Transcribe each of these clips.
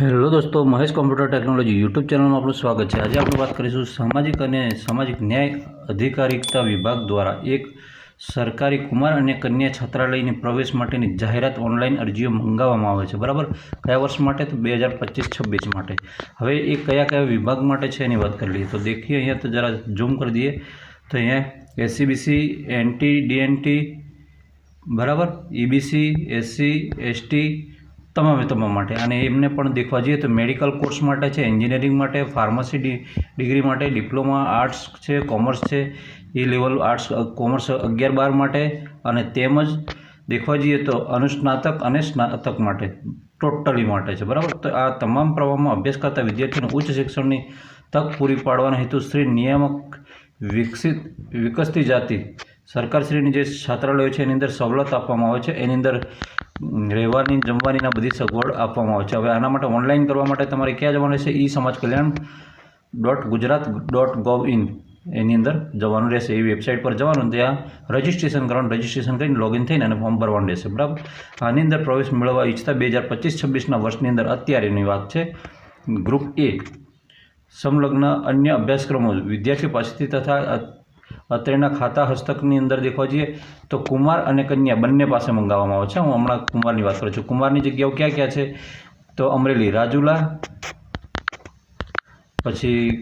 Hello દોસ્તો, Mahesh computer technology YouTube ચેનલમાં આપણું સ્વાગત છે. આજે આપણે વાત કરીશું સામાજિક અને સામાજિક ન્યાય અધિકારિકતા વિભાગ દ્વારા એક સરકારી કુમાર અને કન્યા છાત્રાલયની પ્રવેશ માટેની જાહેરાત ઓનલાઈન અરજીઓ મંગાવવામાં આવે છે. બરાબર? કયા વર્ષ માટે? તો બે હજાર પચીસ છવ્વીસ માટે. હવે એ કયા કયા વિભાગ માટે છે એની વાત કરી લઈએ. તો દેખીએ અહીંયા તો જરા ઝૂમ કરી દઈએ. તો અહીંયા એસસીબીસી, એનટી, ડીએનટી, બરાબર? ઈબીસી, એસસી, એસટી તમામે તમામ માટે. અને એમને પણ દેખવા જઈએ તો મેડિકલ કોર્સ માટે છે, એન્જિનિયરિંગ માટે, ફાર્મસી ડિગ્રી માટે, ડિપ્લોમા આર્ટ્સ છે, કોમર્સ છે, એ લેવલ આર્ટ્સ કોમર્સ અગિયાર બાર માટે. અને તેમજ દેખવા જઈએ તો અનુસ્નાતક અને સ્નાતક માટે, ટોટલી માટે છે. બરાબર? તો આ તમામ પ્રવાહમાં અભ્યાસ કરતા વિદ્યાર્થીઓને ઉચ્ચ શિક્ષણની તક પૂરી પાડવાના હેતુ શ્રી નિયામક વિકસિત, વિકસતી જાતિ સરકારશ્રીની જે છાત્રાલયો છે, એની અંદર સવલત આપવામાં આવે છે. એની અંદર રહેવાની, જમવાની ને બધી સગવડ આપવામાં આવે છે. હવે આના માટે ઓનલાઈન કરવા માટે તમારે ક્યાં જવાનું રહેશે? E Samaj Kalyan dot Gujarat dot gov in એની અંદર જવાનું રહેશે. એ વેબસાઇટ પર જવાનું ત્યાં રજિસ્ટ્રેશન કરવાનું, રજિસ્ટ્રેશન કરીને લોગિન થઈને અને ફોર્મ ભરવાનું રહેશે. બરાબર? આની અંદર પ્રવેશ મેળવવા ઈચ્છતા બે હજાર પચીસ, છવ્વીસના વર્ષની અંદર અત્યારેની વાત છે. ગ્રુપ એ, સંલગ્ન અન્ય અભ્યાસક્રમો વિદ્યાર્થીઓ પાસેથી તથા અત્રેના ખાતા હસ્તકની અંદર દેખવા જઈએ, તો કુમાર અને કન્યા બંને પાસે મંગાવવામાં આવે છે. હું હમણાં કુમારની વાત કરું છું. કુમારની જગ્યાઓ ક્યાં ક્યાં છે? તો અમરેલી, રાજુલા, પછી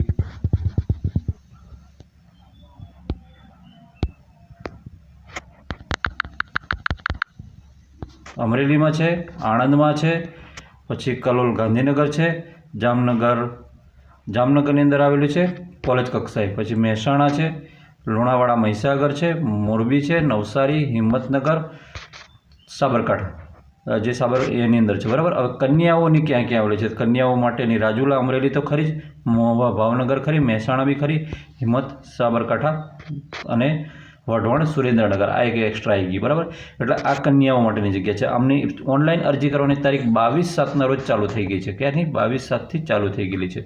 અમરેલીમાં છે, આણંદમાં છે, પછી કલોલ ગાંધીનગર છે, જામનગર, જામનગરની અંદર આવેલું છે, કોલેજ કક્ષાએ, પછી મહેસાણા છે લુણાવાડા મહીસાગર છે, મોરબી છે, નવસારી, હિંમતનગર, સાબરકાંઠા. જે સાબર, એની અંદર છે, બરાબર? હવે કન્યાઓની ક્યાં ક્યાં આવેલી છે? કન્યાઓ માટેની રાજુલા, અમરેલી તો ખરી જ મહુવા ભાવનગર ખરી, મહેસાણા બી ખરી, હિંમત, સાબરકાંઠા અને વઢવાણ, સુરેન્દ્રનગર. આ એક એક્સ્ટ્રા આવી ગઈ, બરાબર? એટલે આ કન્યાઓ માટેની જગ્યા છે. આમની ઓનલાઈન અરજી કરવાની તારીખ બાવીસ સાતના રોજ ચાલુ થઈ ગઈ છે. ક્યાંથી? બાવીસ સાતથી ચાલુ થઈ ગયેલી છે.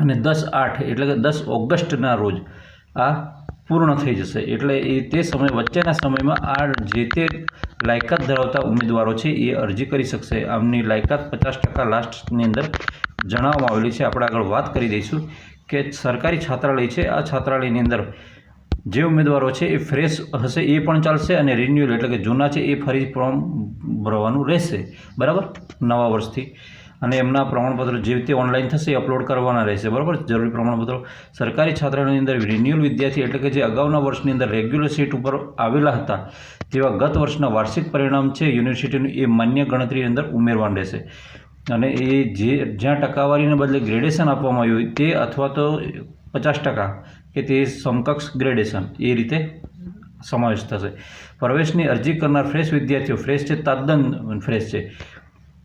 અને દસ આઠ, એટલે કે દસ ઓગસ્ટના રોજ આ પૂર્ણ થઈ જશે. એટલે એ તે સમય, વચ્ચેના સમયમાં આ જે તે લાયકાત ધરાવતા ઉમેદવારો છે, એ અરજી કરી શકશે. આમની લાયકાત પચાસ ટકા લાસ્ટની અંદર જણાવવામાં આવેલી છે. આપણે આગળ વાત કરી દઈશું કે સરકારી છાત્રાલય છે. આ છાત્રાલયની અંદર જે ઉમેદવારો છે, એ ફ્રેશ હશે, એ પણ ચાલશે અને રિન્યુઅલ એટલે કે જૂના છે, એ ફરી ફોર્મ ભરવાનું રહેશે. બરાબર? નવા વર્ષથી. અને એમના પ્રમાણપત્રો જે રીતે ઓનલાઈન થશે અપલોડ કરવાના રહેશે. બરાબર? જરૂરી પ્રમાણપત્રો. સરકારી છાત્રાલયની અંદર રિન્યુઅલ વિદ્યાર્થી એટલે કે જે અગાઉના વર્ષની અંદર રેગ્યુલર સીટ ઉપર આવેલા હતા, તેવા ગત વર્ષના વાર્ષિક પરિણામ છે યુનિવર્સિટીનું એ માન્ય ગણતરીની અંદર ઉમેરવાનું રહેશે. અને એ જે, જ્યાં ટકાવારીને બદલે ગ્રેડેશન આપવામાં આવ્યું તે અથવા તો પચાસ ટકા કે તે સમકક્ષ ગ્રેડેશન એ રીતે સમાવેશ થશે. પ્રવેશની અરજી કરનાર ફ્રેશ વિદ્યાર્થીઓ ફ્રેશ છે તદ્દન ફ્રેશ છે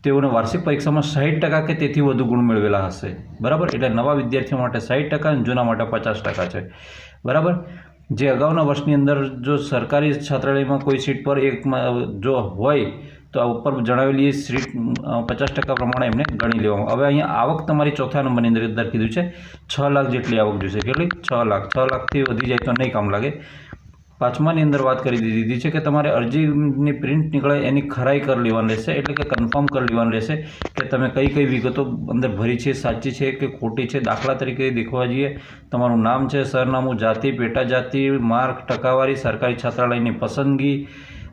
તેઓને વાર્ષિક પરીક્ષામાં સાઠ ટકા કે તેથી વધુ ગુણ મેળવેલા હશે. બરાબર? એટલે નવા વિદ્યાર્થીઓ માટે સાઠ ટકા અને જૂના માટે પચાસ ટકા છે. બરાબર? જે અગાઉના વર્ષની અંદર જો સરકારી છાત્રાલયમાં કોઈ સીટ પર એકમાં જો હોય, તો આ ઉપર જણાવેલી સીટ પચાસ ટકા પ્રમાણે એમને ગણી લેવામાં હવે અહીંયા આવક તમારી ચોથા નંબરની અંદર કીધું છે. છ લાખ જેટલી આવક જોઈશે. કેટલી? છ લાખ. છ લાખથી વધી જાય તો નહીં કામ લાગે. પાંચમાની અંદર વાત કરી દીધી. છે કે તમારે અરજીની પ્રિન્ટ નીકળે, એની ખરાઈ કરી લેવાની રહેશે, એટલે કે કન્ફર્મ કરી લેવાનું રહેશે કે તમે કઈ કઈ વિગતો અંદર ભરી છે, સાચી છે કે ખોટી છે, દાખલા તરીકે દેખવા જઈએ, તમારું નામ છે, સરનામું, જાતિ પેટા જાતિ માર્ક, ટકાવારી, સરકારી છાત્રાલયની પસંદગી,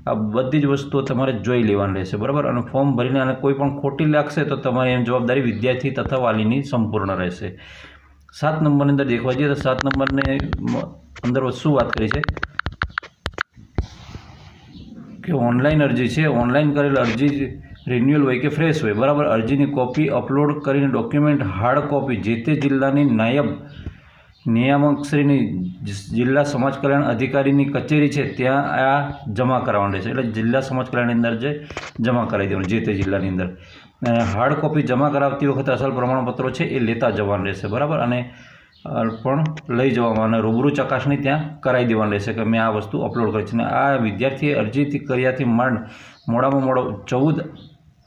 આ બધી જ વસ્તુઓ તમારે જોઈ લેવાની રહેશે, બરાબર? અને ફોર્મ ભરીને અને કોઈ પણ ખોટી લાગશે તો તમારી એમ જવાબદારી વિદ્યાર્થી તથા વાલીની સંપૂર્ણ રહેશે. સાત નંબરની અંદર દેખવા જઈએ તો સાત નંબરને અંદર શું વાત કરી છે? કે ઓનલાઈન અરજી છે ઓનલાઈન કરેલ અરજી રિન્યુઅલ હોય કે ફ્રેશ હોય, બરાબર? અરજીની કોપી અપલોડ કરીને ડોક્યુમેન્ટ હાર્ડ કોપી જે તે જિલ્લાની નાયબ નિયામકશ્રીની જિલ્લા સમાજ કલ્યાણ અધિકારીની કચેરી છે, ત્યાં આ જમા કરાવવાનું રહેશે. એટલે જિલ્લા સમાજ કલ્યાણની અંદર જે જમા કરાવી દેવાનું, જે તે જિલ્લાની અંદર. હાર્ડ કોપી જમા કરાવતી વખતે અસલ પ્રમાણપત્રો છે, એ લેતા જવાનું રહેશે, બરાબર? અને પણ લઈ જવામાં અને રૂબરૂ ચકાસણી ત્યાં કરાવી દેવાની રહેશે કે મેં આ વસ્તુ અપલોડ કરી છે. અને આ વિદ્યાર્થીએ અરજીથી કર્યાથી માંડ મોડામાં મોડો ચૌદ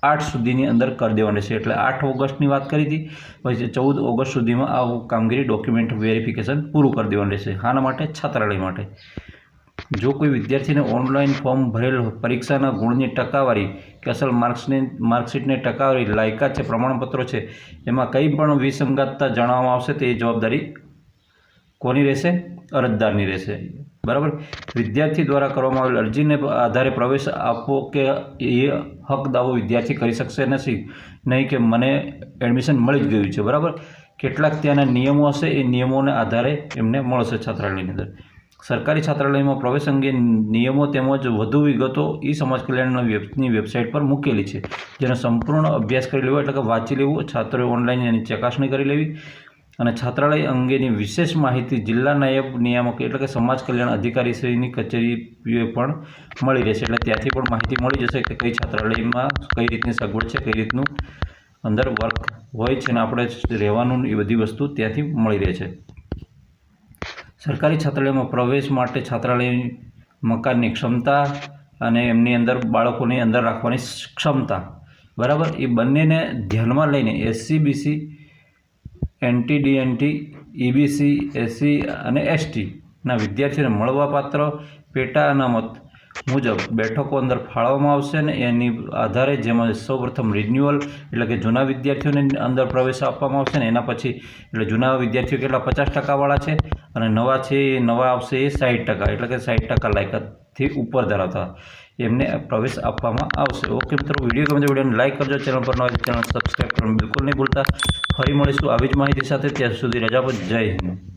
આઠ સુધીની અંદર કરી દેવાની રહેશે. એટલે આઠ ઓગસ્ટની વાત કરી હતી, પછી ચૌદ ઓગસ્ટ સુધીમાં આ કામગીરી ડોક્યુમેન્ટ વેરિફિકેશન પૂરું કરી દેવાનું રહેશે. આના માટે? છાત્રાલય માટે. જો કોઈ વિદ્યાર્થીને ઓનલાઈન ફોર્મ ભરેલ પરીક્ષાના ગુણની ટકાવારી કે અસલ માર્ક્સની, માર્કશીટની ટકાવારી લાયકાત છે, પ્રમાણપત્રો છે, એમાં કંઈ પણ વિસંગતતા જણાવવામાં આવશે તે જવાબદારી કોની રહેશે? અરજદારની રહેશે. બરાબર? વિદ્યાર્થી દ્વારા કરવામાં આવેલ અરજીને આધારે પ્રવેશ આપવો કે એ હક દાવો વિદ્યાર્થી કરી શકશે નથી? નહીં કે મને એડમિશન મળી જ ગયું છે. બરાબર? કેટલાક ત્યાંના નિયમો હશે, એ નિયમોને આધારે એમને મળશે છાત્રાલયની અંદર. સરકારી છાત્રાલયમાં પ્રવેશ અંગે નિયમો તેમજ વધુ વિગતો ઈ સમાજ કલ્યાણના વેબની વેબસાઇટ પર મૂકેલી છે. જેનો સંપૂર્ણ અભ્યાસ કરી લેવો એટલે કે વાંચી લેવું, છાત્રોએ ઓનલાઈન એની ચકાસણી કરી લેવી અને છાત્રાલય અંગેની વિશેષ માહિતી જિલ્લા નાયબ નિયામક એટલે કે સમાજ કલ્યાણ અધિકારીશ્રીની કચેરીએ પણ મળી રહેશે. એટલે ત્યાંથી પણ માહિતી મળી જશે કે કઈ છાત્રાલયમાં કઈ રીતની સગવડ છે, કઈ રીતનું અંદર વર્ક હોય છે અને આપણે રહેવાનું એ બધી વસ્તુ ત્યાંથી મળી રહે છે. સરકારી છાત્રાલયમાં પ્રવેશ માટે છાત્રાલય મકાનની ક્ષમતા અને એમની અંદર બાળકોની અંદર રાખવાની ક્ષમતા. બરાબર? એ બંનેને ધ્યાનમાં લઈને SC BC NT DNT EBC SC અને એસટીના વિદ્યાર્થીઓને મળવાપાત્ર પેટા અનામત મુજબ બેઠકો અંદર ફાળવવામાં આવશે ને એની આધારે જેમાં સૌપ્રથમ રિન્યુઅલ એટલે કે જૂના વિદ્યાર્થીઓને અંદર પ્રવેશ આપવામાં આવશે ને એના પછી એટલે જૂના વિદ્યાર્થીઓ કેટલા પચાસ ટકાવાળા છે અને નવા છે એ નવા આવશે એ સાઠ ટકા એટલે કે સાઠ ટકા લાયકાતથી ઉપર ધરાવતા એમને પ્રવેશ આપવામાં આવશે. ઓકે મિત્રો, વીડિયો ગમે તો વિડીયોને લાઇક કરજો, ચેનલ પર નવા ચેનલ સબસ્ક્રાઈબ કરવાનું બિલકુલ નહીં ભૂલતા. ફરી મળીશું આવી જ માહિતી સાથે. ત્યાં સુધી રજા પર જય હિન્દ.